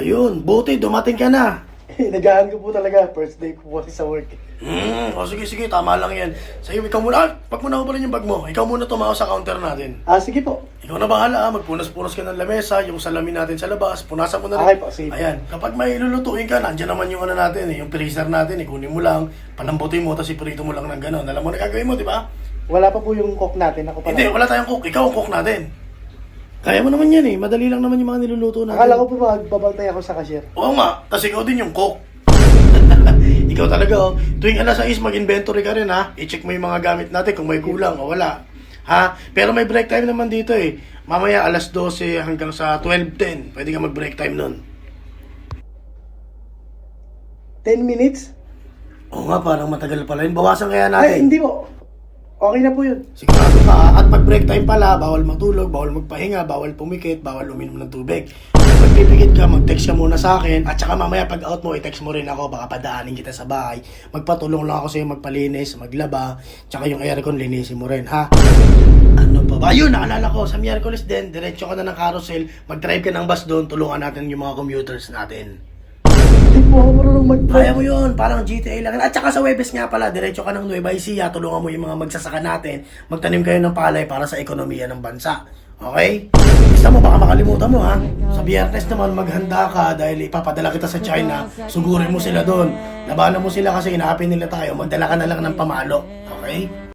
Ayun, buti, dumating ka na. Nagaan ko po talaga. First day ko po kasi sa work. Hmm, o sige, sige, tama lang yan. Sige, ikaw muna, ah, pag muna ko pa rin yung bag mo. Ikaw muna tumawa sa counter natin. Ah, sige po. Ikaw na bahala, ah. magpunas-punas ka ng lamesa, yung salamin natin sa labas, punasan mo na Okay po, sige. Ayan, kapag may lulutuin ka, nandiyan naman yung ano natin, eh, yung freezer natin, ikunin mo lang, palambutin mo, tapos iprito mo lang ng gano'n. Alam mo na gagawin mo, di ba? Wala pa po yung cook natin. Ako pa Hindi, lang. wala tayong cook. Ikaw ang cook natin. Kaya mo naman yan eh. Madali lang naman yung mga niluluto natin. Akala ko po magbabantay ako sa cashier. Oo nga, kasi ikaw din yung cook. ikaw talaga oh. Tuwing alas 6 mag-inventory ka rin ha. I-check mo yung mga gamit natin kung may kulang o wala. Ha? Pero may break time naman dito eh. Mamaya alas 12 hanggang sa 12.10. Pwede ka mag-break time nun. 10 minutes? Oo nga, parang matagal pala yun. Bawasan kaya Ay, natin. hindi po. Okay na po yun. Sigurado ka. At pag break time pala, bawal matulog, bawal magpahinga, bawal pumikit, bawal uminom ng tubig. Pag magpipikit ka, mag-text ka muna sa akin. At saka mamaya pag out mo, i-text mo rin ako. Baka padaanin kita sa bahay. Magpatulong lang ako sa'yo magpalinis, maglaba. Tsaka yung aircon, linisin mo rin, ha? Ano pa ba? Ayun, naalala ko. Sa Miyerkules din, diretso ka na ng carousel. Mag-drive ka ng bus doon. Tulungan natin yung mga commuters natin. Hindi po ako marunong mag Kaya mo yun, parang GTA lang. At saka sa Webes nga pala, diretso ka ng Nueva Ecija, tulungan mo yung mga magsasaka natin, magtanim kayo ng palay para sa ekonomiya ng bansa. Okay? Basta mo, baka makalimutan mo ha. Sa biyernes naman, maghanda ka dahil ipapadala kita sa China. Sugurin mo sila doon. Labanan mo sila kasi inaapin nila tayo. Magdala ka na lang ng pamalo. Okay?